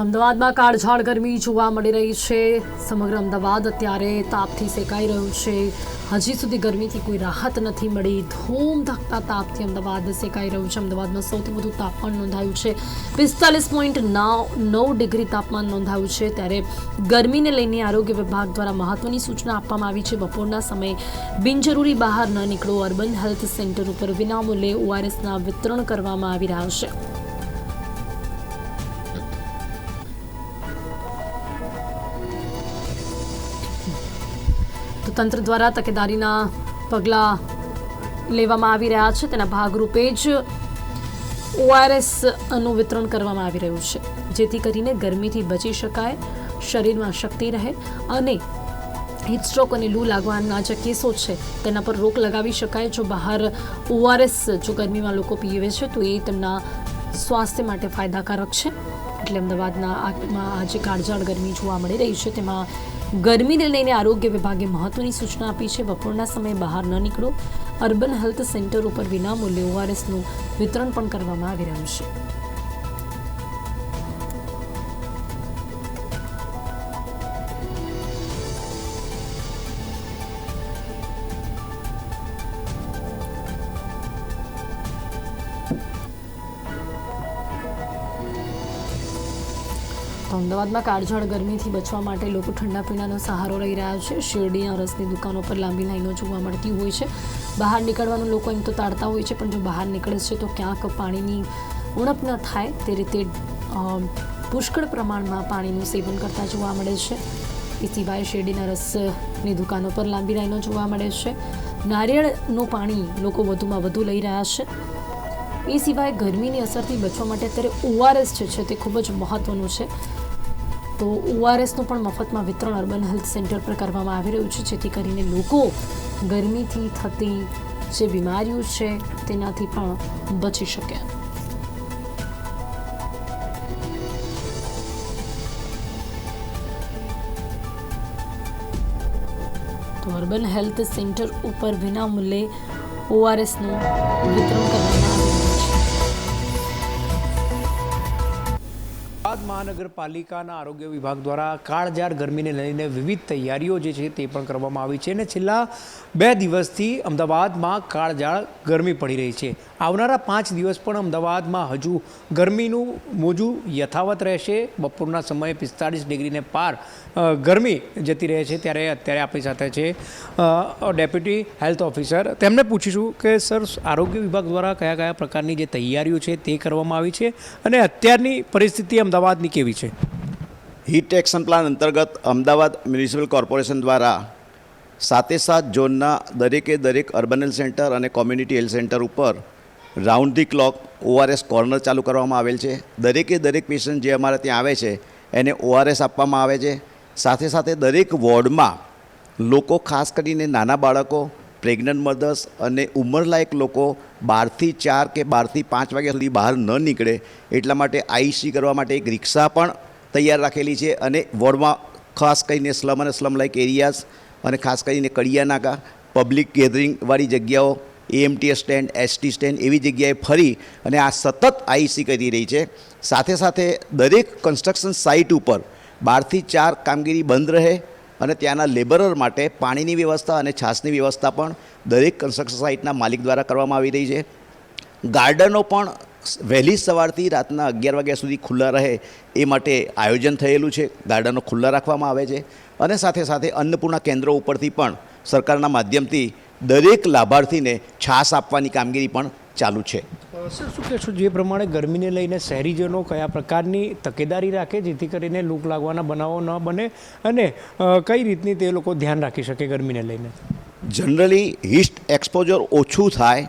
અમદાવાદમાં કાળઝાળ ગરમી જોવા મળી રહી છે. સમગ્ર અમદાવાદ અત્યારે તાપથી સેકાઈ રહ્યું છે. હજી સુધી ગરમીથી કોઈ રાહત નથી મળી. ધૂમ ધકતા તાપથી અમદાવાદ સેકાઈ રહ્યું છે. અમદાવાદમાં સૌથી વધુ તાપમાન નોંધાયું છે. પિસ્તાલીસ પોઈન્ટ નવ ડિગ્રી તાપમાન નોંધાયું છે. ત્યારે ગરમીને લઈને આરોગ્ય વિભાગ દ્વારા મહત્વની સૂચના આપવામાં આવી છે. બપોરના સમયે બિનજરૂરી બહાર ન નીકળો. અર્બન હેલ્થ સેન્ટર ઉપર વિનામૂલ્યે ઓઆરએસના વિતરણ કરવામાં આવી રહ્યા છે. તો તંત્ર દ્વારા તકેદારીના પગલાં લેવામાં આવી રહ્યા છે. તેના ભાગરૂપે જ ઓઆરએસનું વિતરણ કરવામાં આવી રહ્યું છે. જેથી કરીને ગરમીથી બચી શકાય, શરીરમાં શક્તિ રહે અને હીટસ્ટ્રોક અને લૂ લાગવાના જે કેસો છે, તેના પર રોક લગાવી શકાય. જો બહાર ઓઆરએસ જો ગરમીમાં લોકો પીવે છે, તો એ તેમના સ્વાસ્થ્ય માટે ફાયદાકારક છે. એટલે અમદાવાદના આજે કાળઝાળ ગરમી જોવા મળી રહી છે. તેમાં ગરમીને લઈને આરોગ્ય વિભાગે મહત્વની સૂચના આપી છે. બપોરના સમયે બહાર ન નીકળો. અર્બન હેલ્થ સેન્ટર ઉપર વિનામૂલ્યે ઓઆરએસનું વિતરણ પણ કરવામાં આવી રહ્યું છે. અમદાવાદમાં કાળઝાળ ગરમીથી બચવા માટે લોકો ઠંડા પીણાનો સહારો લઈ રહ્યા છે. શેરડીના રસની દુકાનો પર લાંબી લાઈનો જોવા મળતી હોય છે. બહાર નીકળવાનું લોકો એમ તો તાળતા હોય છે, પણ જો બહાર નીકળે છે તો ક્યાંક પાણીની ઉણપ ન થાય. તે રીતે પુષ્કળ પ્રમાણમાં પાણીનું સેવન કરતા જોવા મળે છે. એ સિવાય શેરડીના રસની દુકાનો પર લાંબી લાઈનો જોવા મળે છે. નારિયેળનું પાણી લોકો વધુમાં વધુ લઈ રહ્યા છે. એ સિવાય ગરમીની અસરથી બચવા માટે અત્યારે ઓઆરએસ જે છે તે ખૂબ જ મહત્ત્વનું છે. તો ઓઆરએસનું પણ મફતમાં વિતરણ અર્બન હેલ્થ સેન્ટર પર કરવામાં આવી રહ્યું છે, જેથી કરીને લોકો ગરમીથી થતી જે બીમારીઓ છે, તેનાથી પણ બચી શકે. તો અર્બન હેલ્થ સેન્ટર ઉપર વિનામૂલ્યે ઓઆરએસનું વિતરણ કરવામાં આવી મહાનગરપાલિકાના આરોગ્ય વિભાગ દ્વારા કાળઝાળ ગરમીને લઈને વિવિધ તૈયારીઓ જે છે તે પણ કરવામાં આવી છે અને છેલ્લા બે દિવસથી અમદાવાદમાં કાળઝાળ ગરમી પડી રહી છે. આવનારા પાંચ દિવસ પણ અમદાવાદમાં હજુ ગરમીનું મોજું યથાવત રહેશે. બપોરના સમયે પિસ્તાળીસ ડિગ્રીને પાર ગરમી જતી રહે છે ત્યારે અત્યારે આપણી સાથે છે ડેપ્યુટી હેલ્થ ઓફિસર. તેમને પૂછીશું કે, સર, આરોગ્ય વિભાગ દ્વારા કયા કયા પ્રકારની જે તૈયારીઓ છે તે કરવામાં આવી છે? અને અત્યારની પરિસ્થિતિ અમદાવાદની કેવી છે? હીટ એક્શન પ્લાન અંતર્ગત અમદાવાદ મ્યુનિસિપલ કોર્પોરેશન દ્વારા સાતે સાત ઝોનના દરેકે દરેક અર્બન હેલ્થ સેન્ટર અને કોમ્યુનિટી હેલ્થ સેન્ટર ઉપર round the clock ORS corner ચાલુ કરવામાં આવેલ છે. દરેકે દરેક પેશન્ટ જે અમારે ત્યાં આવે છે, એને ઓઆરએસ આપવામાં આવે છે. સાથે સાથે દરેક વોર્ડમાં લોકો ખાસ કરીને નાના બાળકો પ્રેગ્નન્ટ મધર્સ અને ઉંમરલાયક લોકો બારથી ચાર કે બારથી પાંચ વાગ્યા સુધી બહાર ન નીકળે એટલા માટે આઈસી કરવા માટે એક રિક્ષા પણ તૈયાર રાખેલી છે અને વોર્ડમાં ખાસ કરીને સ્લમ અને સ્લમ લાઇક એરિયાઝ અને ખાસ કરીને કડિયા નાકા પબ્લિક ગેધરિંગવાળી જગ્યાઓ એએમટીએસ સ્ટેન્ડ એસટી સ્ટેન્ડ એવી જગ્યાએ ફરી અને આ સતત આઈસી કરી રહી છે. સાથે સાથે દરેક કન્સ્ટ્રક્શન સાઇટ ઉપર બારથી ચાર કામગીરી બંધ રહે અને ત્યાંના લેબરર માટે પાણીની વ્યવસ્થા અને છાસની વ્યવસ્થા પણ દરેક કન્સ્ટ્રક્શન સાઇટના માલિક દ્વારા કરવામાં આવી રહી છે. ગાર્ડનો પણ વહેલી સવારથી રાતના અગિયાર વાગ્યા સુધી ખુલ્લા રહે એ માટે આયોજન થયેલું છે. ગાર્ડનો ખુલ્લા રાખવામાં આવે છે અને સાથે સાથે અન્નપૂર્ણા કેન્દ્રો ઉપરથી પણ સરકારના માધ્યમથી દરેક લાભાર્થીને છાસ આપવાની કામગીરી પણ ચાલુ છે. સર શું કહેશો? જે પ્રમાણે ગરમીને લઈને શહેરીજનો કયા પ્રકારની તકેદારી રાખે જેથી કરીને લૂક લાગવાના બનાવો ન બને? અને કઈ રીતની તે લોકો ધ્યાન રાખી શકે ગરમીને લઈને? જનરલી હીટ એક્સપોઝર ઓછું થાય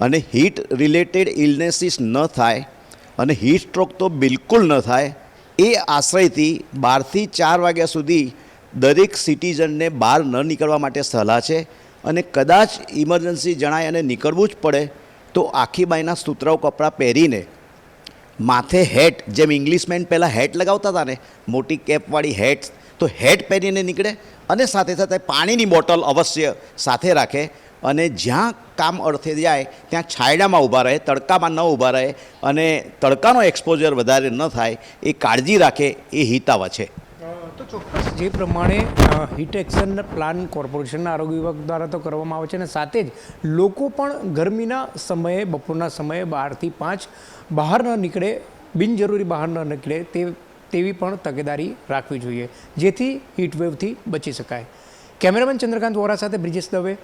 અને હીટ રિલેટેડ ઇલનેસીસ ન થાય અને હીટ સ્ટ્રોક તો બિલકુલ ન થાય. એ આશ્રયથી બારથી ચાર વાગ્યા સુધી દરેક સિટીઝનને બહાર ન નીકળવા માટે સલાહ છે અને કદાચ ઇમરજન્સી જણાય અને નીકળવું જ પડે. તો આખી બાઈના સુતરાઉ કપડાં પહેરીને માથે હેટ, જેમ ઇંગ્લિશમેન પહેલાં હેટ લગાવતા હતા ને, મોટી કેપવાળી હેટ, તો હેટ પહેરીને નીકળે અને સાથે સાથે પાણીની બોટલ અવશ્ય સાથે રાખે અને જ્યાં કામ અર્થે જાય, ત્યાં છાંયડામાં ઊભા રહે, તડકામાં ન ઊભા રહે અને તડકાનો એક્સપોઝર વધારે ન થાય, એ કાળજી રાખે, એ હિતાવ છે. તો ચોક્કસ. જે પ્રમાણે હીટ એક્શન પ્લાન કોર્પોરેશનના આરોગ્ય વિભાગ દ્વારા તો કરવામાં આવે છે અને સાથે જ લોકો પણ ગરમીના સમયે, બપોરના સમયે બહારથી પાંચ બહાર ન નીકળે, બિનજરૂરી બહાર ન નીકળે તે, તેવી પણ તકેદારી રાખવી જોઈએ, જેથી હીટવેવથી બચી શકાય. કેમેરામેન ચંદ્રકાંત વોરા સાથે બ્રિજેશ દવે.